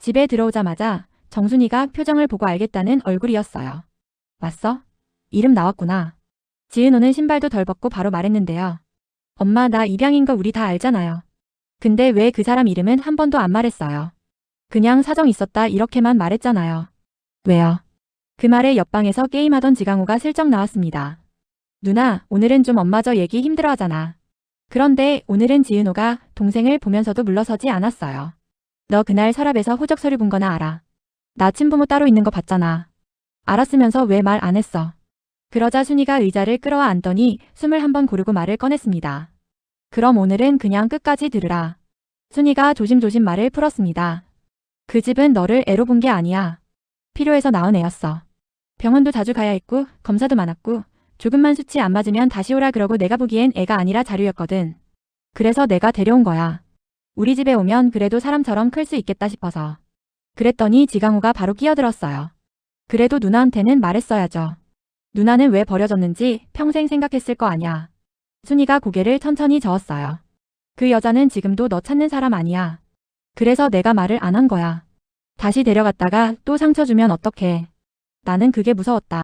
집에 들어오자마자 정순이가 표정을 보고 알겠다는 얼굴이었어요. 왔어? 이름 나왔구나. 지은호는 신발도 덜 벗고 바로 말했는데요. 엄마 나 입양인 거 우리 다 알잖아요. 근데 왜 그 사람 이름은 한 번도 안 말했어요. 그냥 사정 있었다 이렇게만 말했잖아요. 왜요? 그 말에 옆방에서 게임하던 지강호가 슬쩍 나왔습니다. 누나, 오늘은 좀 엄마 저 얘기 힘들어 하잖아. 그런데 오늘은 지은호가 동생을 보면서도 물러서지 않았어요. 너 그날 서랍에서 호적 서류 본 거나 알아. 나 친부모 따로 있는 거 봤잖아. 알았으면서 왜 말 안 했어? 그러자 순이가 의자를 끌어와 앉더니 숨을 한 번 고르고 말을 꺼냈습니다. 그럼 오늘은 그냥 끝까지 들으라. 순이가 조심조심 말을 풀었습니다. 그 집은 너를 애로 본 게 아니야. 필요해서 낳은 애였어. 병원도 자주 가야 했고 검사도 많았고 조금만 수치 안 맞으면 다시 오라 그러고 내가 보기엔 애가 아니라 자료였거든. 그래서 내가 데려온 거야. 우리 집에 오면 그래도 사람처럼 클 수 있겠다 싶어서. 그랬더니 지강호가 바로 끼어들었어요. 그래도 누나한테는 말했어야죠. 누나는 왜 버려졌는지 평생 생각했을 거 아냐. 순이가 고개를 천천히 저었어요. 그 여자는 지금도 너 찾는 사람 아니야. 그래서 내가 말을 안 한 거야. 다시 데려갔다가 또 상처 주면 어떡해. 나는 그게 무서웠다.